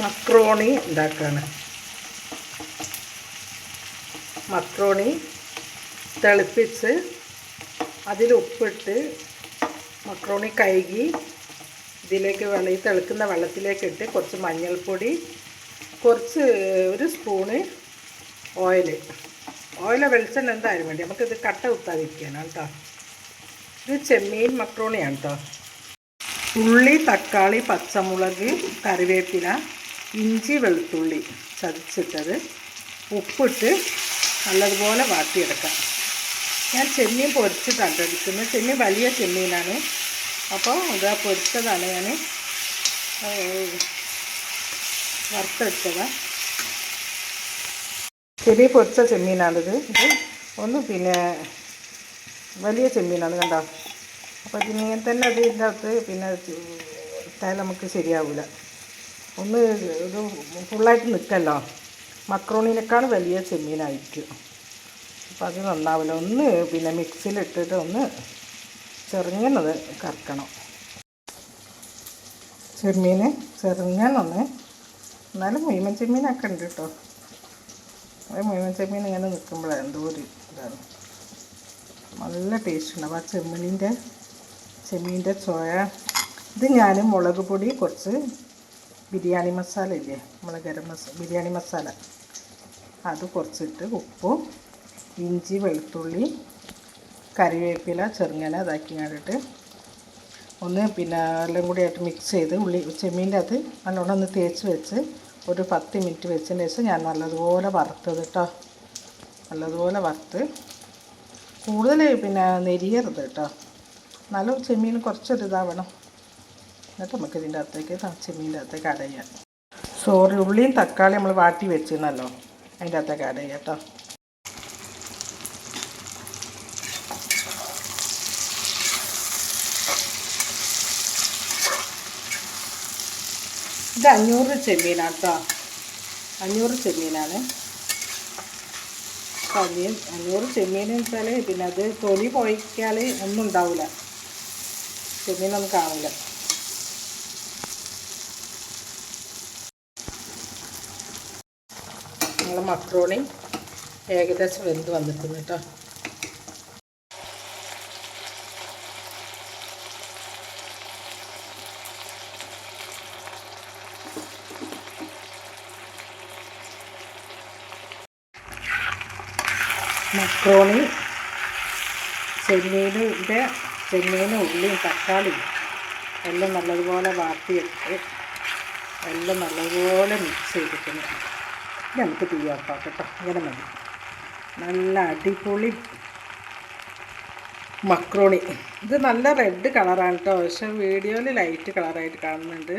Macaroni ഉണ്ടാക്കുകയാണ് macaroni തിളപ്പിച്ച് അതിൽ ഉപ്പിട്ട് മക്രോണി കഴുകി ഇതിലേക്ക് വെള്ളം ഈ തിളക്കുന്ന വെള്ളത്തിലേക്ക് ഇട്ട് കുറച്ച് മഞ്ഞൾപ്പൊടി കുറച്ച് ഒരു സ്പൂണ് ഓയിൽ. ഓയിലോ വെളിച്ചെണ്ണ എന്തായാലും വേണ്ടി? നമുക്കിത് കട്ട കുത്താതിരിക്കാനാണ് കേട്ടോ. ഇത് ചെമ്മീൻ മക്രോണിയാണ് കേട്ടോ. ഉള്ളി തക്കാളി പച്ചമുളക് കറിവേപ്പില ഇഞ്ചി വെളുത്തുള്ളി ചതച്ചിട്ടത് ഉപ്പിട്ട് നല്ലതുപോലെ വാട്ടിയെടുക്കാം. ഞാൻ ചെമ്മീൻ പൊരിച്ചിട്ടാണ് എടുക്കുന്നത്. ചെമ്മീൻ വലിയ ചെമ്മീനാണ്. അപ്പോൾ ഇത് പൊരിച്ചതാണ് ഞാൻ വറുത്തെടുത്തത്. ചെമ്മീൻ പൊരിച്ച ചെമ്മീനാണിത്. ഇത് ഒന്ന് പിന്നെ വലിയ ചെമ്മീനാണ് കണ്ടോ? അപ്പോൾ ഇതിങ്ങനെ തന്നെ അത് ഇതിന്റെ അകത്ത് പിന്നെ ഇട്ടാൽ നമുക്ക് ശരിയാവില്ല ഒന്ന് ഇത് ഫുള്ളായിട്ട് നിൽക്കല്ലോ മക്രോണിനേക്കാൾ വലിയ ചെമ്മീനായിരിക്കും. അപ്പോൾ അത് നന്നാവില്ല. ഒന്ന് പിന്നെ മിക്സിയിലിട്ടിട്ട് ഒന്ന് ചെറുങ്ങനത് കറക്കണം. ചെമ്മീൻ ചെറുങ്ങനൊന്ന്. എന്നാലും മീമൻ ചെമ്മീനൊക്കെ ഉണ്ട് കേട്ടോ. മീമൻ ചെമ്മീൻ ഇങ്ങനെ നിൽക്കുമ്പോഴാണ് എന്തോ ഒരു ഇതാണ്. നല്ല ടേസ്റ്റ് ഉണ്ടാവും ആ ചെമ്മീനിന്റെ ചെമ്മീന്റെ ചോയ ഇത് ഞാൻ മുളക് പൊടി കുറച്ച് ബിരിയാണി മസാല ഇല്ലേ നമ്മളെ ഗരം മസാല ബിരിയാണി മസാല. അത് കുറച്ചിട്ട് ഉപ്പും ഇഞ്ചി വെളുത്തുള്ളി കറിവേപ്പില ചെറുങ്ങനെ അതാക്കി കണ്ടിട്ട് ഒന്ന് പിന്നെ എല്ലാം കൂടി ആയിട്ട് മിക്സ് ചെയ്ത് ഉള്ളി ചെമ്മീന്റെ അത് നല്ലോണം ഒന്ന് തേച്ച് വെച്ച് ഒരു പത്ത് മിനിറ്റ് വെച്ചതിന് ശേഷം ഞാൻ നല്ലതുപോലെ വറുത്തത് കേട്ടോ നല്ലതുപോലെ വറുത്ത് കൂടുതൽ പിന്നെ നെരിയരുത് കേട്ടോ എന്നാലും ചെമ്മീൻ കുറച്ചൊരു ഇതാവണം എന്നിട്ട് നമുക്ക് ഇതിന്റെ അകത്തേക്ക് ചെമ്മീന്റെ അകത്തേക്ക് ആഡ് ചെയ്യാം. സോറി ഉള്ളിയും തക്കാളി നമ്മൾ വാട്ടി വെച്ചിരുന്നല്ലോ. അതിന്റെ അകത്തേക്ക് ആഡ് ചെയ്യാം കേട്ടോ ഇത് അഞ്ഞൂറ് ചെമ്മീനാണ് കേട്ടോ അഞ്ഞൂറ് ചെമ്മീനാണ്. അഞ്ഞൂറ് അഞ്ഞൂറ് ചെമ്മീൻ വെച്ചാൽ പിന്നെ അത് തൊലി പോയിക്കാൽ ഒന്നും ഉണ്ടാവില്ല ചെമ്മീനൊന്നും കാണില്ല നമ്മളെ മക്രോണി ഏകദേശം വെന്ത് വന്നിട്ടുണ്ട് കേട്ടോ. മക്രോണി ചെമ്മീനിന്റെ ചെമ്മീനും ഉള്ളിയും തക്കാളിയും എല്ലാം നല്ലതുപോലെ വാട്ടിയിട്ട് എല്ലാം നല്ലതുപോലെ മിക്സ് ചെയ്തിട്ടുണ്ട് നമുക്ക് തീ ഓഫാക്കാം കേട്ടോ. ഇങ്ങനെ മതി. നല്ല അടിപൊളി മക്രോണി. ഇത് നല്ല റെഡ് കളറാണ് കേട്ടോ. പക്ഷെ വീഡിയോയിൽ ലൈറ്റ് കളറായിട്ട് കാണുന്നുണ്ട്.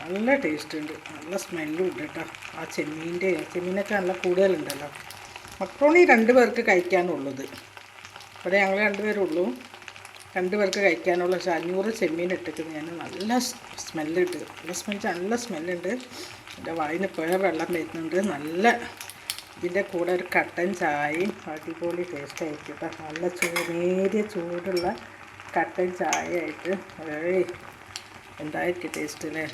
നല്ല ടേസ്റ്റ് ഉണ്ട്. നല്ല സ്മെല്ലും ഉണ്ട് കേട്ടോ. ആ ചെമ്മീന്റെ ചെമ്മീനൊക്കെ നല്ല കൂടുതലുണ്ടല്ലോ. മക്രോണി രണ്ട് പേർക്ക് കഴിക്കാനുള്ളത്. ഇവിടെ ഞങ്ങൾ രണ്ടുപേരുള്ളൂ രണ്ട് പേർക്ക് കഴിക്കാനുള്ള പക്ഷേ അഞ്ഞൂറ് ചെമ്മീൻ ഇട്ടിട്ട് ഞാൻ നല്ല സ്മെല്ലുണ്ട് നല്ല സ്മെൽ നല്ല സ്മെല്ലുണ്ട് എന്റെ വായിന് പുഴ വെള്ളം വരുന്നുണ്ട്. നല്ല ഇതിന്റെ കൂടെ ഒരു കട്ടൻ ചായയും അടിപൊളി ടേസ്റ്റ് ആയിരിക്കും കേട്ടോ. നല്ല ചൂട് നേരിയ ചൂടുള്ള കട്ടൻ ചായ ആയിട്ട് ഏയ് എന്തായിരിക്കും ടേസ്റ്റ് അല്ലേ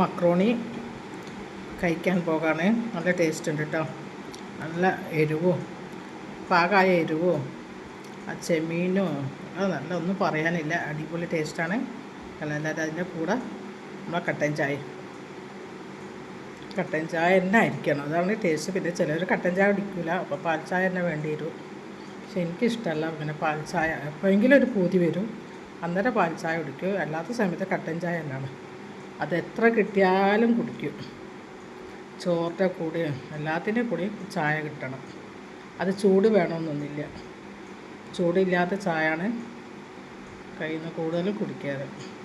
മക്രോണി കഴിക്കാൻ പോകാണ്. നല്ല ടേസ്റ്റ് ഉണ്ട് കേട്ടോ നല്ല എരിവും പാകമായ എരിവും ആ ചെമീനും അത് നല്ല ഒന്നും പറയാനില്ല. അടിപൊളി ടേസ്റ്റാണ് അല്ലാതെ അതിന്റെ കൂടെ നമ്മളെ കട്ടൻ ചായ. കട്ടൻ ചായ തന്നെ ആയിരിക്കണം. അതാണ് ടേസ്റ്റ് പിന്നെ ചിലർ കട്ടൻ ചായ കുടിക്കില്ല അപ്പോൾ പാൽ ചായ തന്നെ വേണ്ടി വരും. പക്ഷെ എനിക്കിഷ്ടമല്ല അങ്ങനെ പാൽ ചായ. എപ്പോഴെങ്കിലും ഒരു പൂതി വരും. അന്നേരം പാൽ ചായ കുടിക്കും. അല്ലാത്ത സമയത്ത് കട്ടൻ ചായ തന്നെയാണ്. അത് എത്ര കിട്ടിയാലും കുടിക്കും. ചോറിന്റെ കൂടെ എല്ലാത്തിന്റെ കൂടെ ചായ കിട്ടണം. അത് ചൂട് വേണമെന്നൊന്നുമില്ല. ചൂടില്ലാത്ത ചായയാണ് കയ്യിൽ നിന്ന് കൂടുതലും കുടിക്കാറ്.